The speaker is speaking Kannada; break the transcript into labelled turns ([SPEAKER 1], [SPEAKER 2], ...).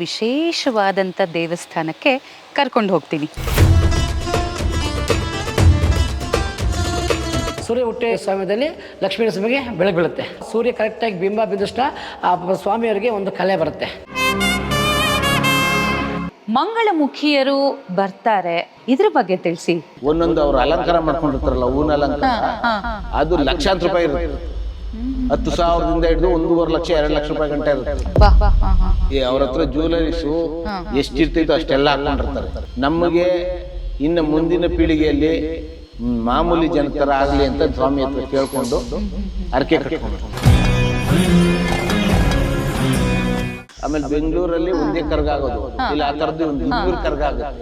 [SPEAKER 1] ವಿಶೇಷವಾದಂಥ ದೇವಸ್ಥಾನಕ್ಕೆ ಕರ್ಕೊಂಡು ಹೋಗ್ತೀನಿ.
[SPEAKER 2] ಸೂರ್ಯ ಹುಟ್ಟೆ ಸಮಯದಲ್ಲಿ ಲಕ್ಷ್ಮೀ ನರಸಿಂಹಗೆ ಬೆಳಕು ಬೀಳುತ್ತೆ. ಸೂರ್ಯ ಕರೆಕ್ಟಾಗಿ ಬಿಂಬ ಬಿದ್ದಷ್ಟ ಆ ಸ್ವಾಮಿಯವರಿಗೆ ಒಂದು ಕಲೆ ಬರುತ್ತೆ.
[SPEAKER 1] ಮಂಗಳಮುಖಿಯರು ಬರ್ತಾರೆ. ಇದ್ರ ಬಗ್ಗೆ ತಿಳಿಸಿ.
[SPEAKER 3] ಒಂದೊಂದು ಅವ್ರು ಅಲಂಕಾರ ಮಾಡ್ಕೊಂಡಿರ್ತಾರಲ್ಲ ಹೂವಿನ ಅಲಂಕಾರ ಅದು ಲಕ್ಷಾಂತರ ರೂಪಾಯಿ ಇರುತ್ತೆ. ಹತ್ತು ಸಾವಿರದಿಂದ ಹಿಡಿದು ಒಂದೂವರೆ ಲಕ್ಷ ಎರಡು ಲಕ್ಷ ರೂಪಾಯಿ ಗಂಟೆ ಇರುತ್ತೆ. ಅವ್ರ ಹತ್ರ ಜ್ಯುವೆಲರೀಸು ಎಷ್ಟಿರ್ತೈತೋ ಅಷ್ಟೆಲ್ಲ ಹಾಕೊಂಡಿರ್ತಾರೆ. ನಮಗೆ ಇನ್ನು ಮುಂದಿನ ಪೀಳಿಗೆಯಲ್ಲಿ ಮಾಮೂಲಿ ಜನತರ ಆಗಲಿ ಅಂತ ಸ್ವಾಮಿ ಹತ್ರ ಕೇಳ್ಕೊಂಡು ಅರಕೆ ಕಟ್ಕೊಂಡು. ಆಮೇಲೆ ಬೆಂಗಳೂರಲ್ಲಿ ಒಂದೇ ಕರ್ಗ ಆಗೋದು ಇಲ್ಲ ಆ ಥರದ್ದು ಒಂದು ಇನ್ನೂರು ಕರ್ಗ ಆಗುತ್ತೆ